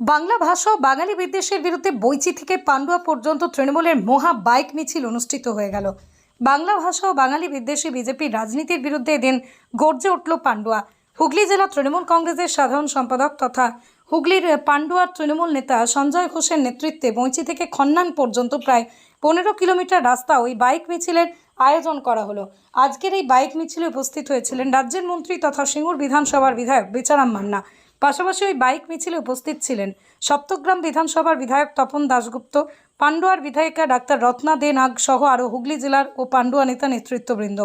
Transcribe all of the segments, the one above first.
বাংলা ভাষা ও বাঙালি বিদ্বেষের বিরুদ্ধে বৈচি থেকে পান্ডুয়া পর্যন্ত তৃণমূলের মহা বাইক মিছিল অনুষ্ঠিত হয়ে গেল। বাংলা ভাষা ও বাঙালি বিদ্বেষী বিজেপির রাজনীতির বিরুদ্ধে এদিন গর্জে উঠল পান্ডুয়া। হুগলি জেলা তৃণমূল কংগ্রেসের সাধারণ সম্পাদক তথা হুগলির পান্ডুয়ার তৃণমূল নেতা সঞ্জয় ঘোষের নেতৃত্বে বৈচি থেকে খন্নান পর্যন্ত প্রায় পনেরো কিলোমিটার রাস্তা ওই বাইক মিছিলের আয়োজন করা হলো। আজকের এই বাইক মিছিলে উপস্থিত হয়েছিলেন রাজ্যের মন্ত্রী তথা সিঙ্গুর বিধানসভার বিধায়ক বেচারাম মান্না। পাশাপাশি ওই বাইক মিছিলে উপস্থিত ছিলেন সপ্তগ্রাম বিধানসভার বিধায়ক তপন দাশগুপ্ত পান্ডুয়ার বিধায়িকা ডাক্তার রত্না দে নাগ সহ আরও হুগলি জেলার ও পাণ্ডুয়া নেতা নেতৃত্ববৃন্দ।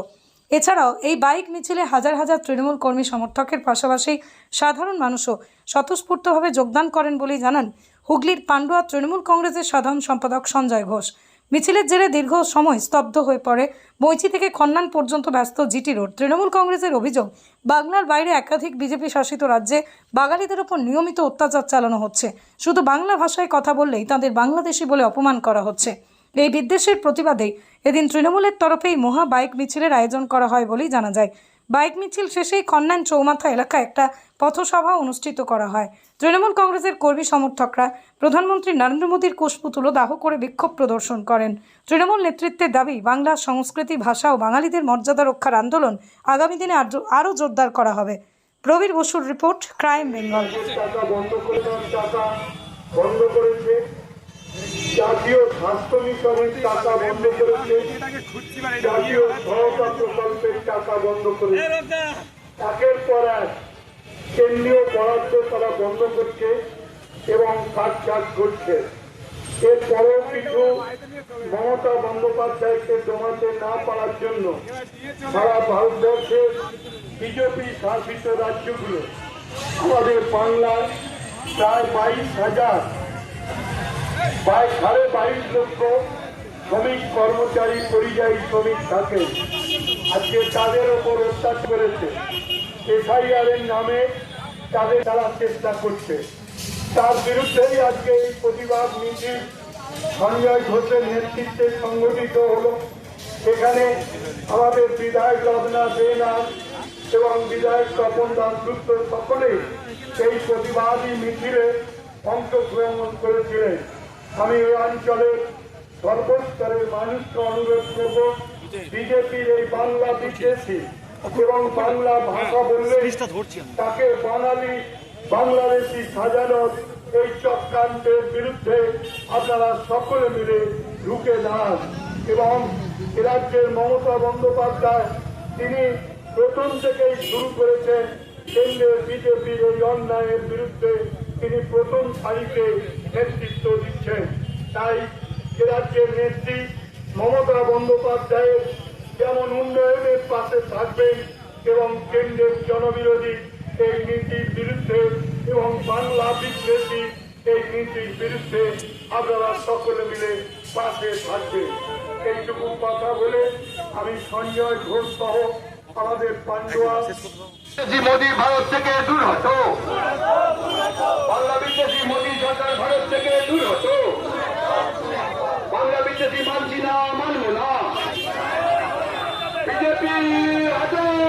এছাড়াও এই বাইক মিছিলে হাজার হাজার তৃণমূল কর্মী সমর্থকের পাশাপাশি সাধারণ মানুষও স্বতঃস্ফূর্তভাবে যোগদান করেন বলেই জানান হুগলির পান্ডুয়া তৃণমূল কংগ্রেসের সাধারণ সম্পাদক সঞ্জয় ঘোষ। মিছিলের জেরে দীর্ঘ সময় স্তব্ধ হয়ে পড়ে। বৈচি থেকে খন্নান পর্যন্ত ব্যস্ত জিটি রোড। তৃণমূল কংগ্রেসের অভিযোগ, বাংলার বাইরে একাধিক বিজেপি শাসিত রাজ্যে বাঙালিদের ওপর নিয়মিত অত্যাচার চালানো হচ্ছে। শুধু বাংলা ভাষায় কথা বললেই তাদের বাংলাদেশি বলে অপমান করা হচ্ছে। এই বিদ্বেষের প্রতিবাদে এদিন তৃণমূলের তরফেই মহা বাইক মিছিলের আয়োজন করা হয় বলেই জানা যায়। বাইক মিছিল শেষেই খন্নান চৌমাথা এলাকায় একটা পথসভা অনুষ্ঠিত করা হয়। তৃণমূল কংগ্রেসের কর্মী সমর্থকরা প্রধানমন্ত্রী নরেন্দ্র মোদীর কুশপুতুলো দাহ করে বিক্ষোভ প্রদর্শন করেন। তৃণমূল নেতৃত্বের দাবি, বাংলা সংস্কৃতি, ভাষা ও বাঙালিদের মর্যাদা রক্ষার আন্দোলন আগামী দিনে আরও জোরদার করা হবে। প্রবীর বসুর রিপোর্ট, ক্রাইম বেঙ্গল। বন্ধ দেওয়ার টাকা বন্ধ করেছে জাতীয় স্বাস্থ্য মিশনের টাকা বন্ধ করেছে। জাতীয় সহায়তা প্রকল্পের টাকা বন্ধ করেছে। একের পর এক কেন্দ্রীয় বরাদ্দ তারা বন্ধ করছে এবং কাজ কাজ করছে এরপরেও কিছু মমতা বন্দ্যোপাধ্যায়কে জমাতে না পারার জন্য সারা ভারতবর্ষের বিজেপি শাসিত রাজ্যগুলো আমাদের বাংলায় প্রায় বাইশ হাজার প্রায় সাড়ে বাইশ লক্ষ শ্রমিক কর্মচারী পরিযায়ী শ্রমিক থাকে। আজকে তাদের ওপর অত্যাচার করেছে। এসআইআর এর নামে তাদের তারা চেষ্টা করছে। তার বিরুদ্ধেই আজকে এই প্রতিবাদ মিছিল। সঞ্জয় ঘোষের নেতৃত্বে সংগঠিত হলো। এখানে আমাদের বিধায়ক রত্না দেনা এবং বিধায়ক তপন দাসগুপ্ত সকলেই এই প্রতিবাদী মিছিলে অংশগ্রহণ করেছিলেন। আমি এই অঞ্চলের সর্বস্তরের মানুষকে অনুরোধ করব বিজেপির এই বাংলা বিদ্বেষী এবং বাংলা ভাষা বললে তাকে বাঙালি বাংলাদেশি সাজানোর এই চক্রান্তের বিরুদ্ধে আপনারা সকলে মিলে ঢুকে দাঁড়ান এবং রাজ্যের মমতা বন্দ্যোপাধ্যায় তিনি প্রথম থেকেই শুরু করেছেন কেন্দ্রের বিজেপির এই অন্যায়ের বিরুদ্ধে। তিনি প্রথম সারিতে নেতৃত্ব তাই রাজ্যের নেত্রী মমতা বন্দ্যোপাধ্যায়ের যেমন উন্নয়নের পাশে থাকবেন এবং কেন্দ্রের জনবিরোধী এই নীতির বিরুদ্ধে এবং বাংলা বিদ্বেষী এই নীতির বিরুদ্ধে আপনারা সকলে মিলে পাশে থাকবেন। এইটুকু কথা বলে আমি সঞ্জয় ঘোষ সহ আমাদের পান্ডুয়া জি মোদী সরকার ভারত থেকে দূর হতো ಬಿಜೆಪಿ ಅದೇ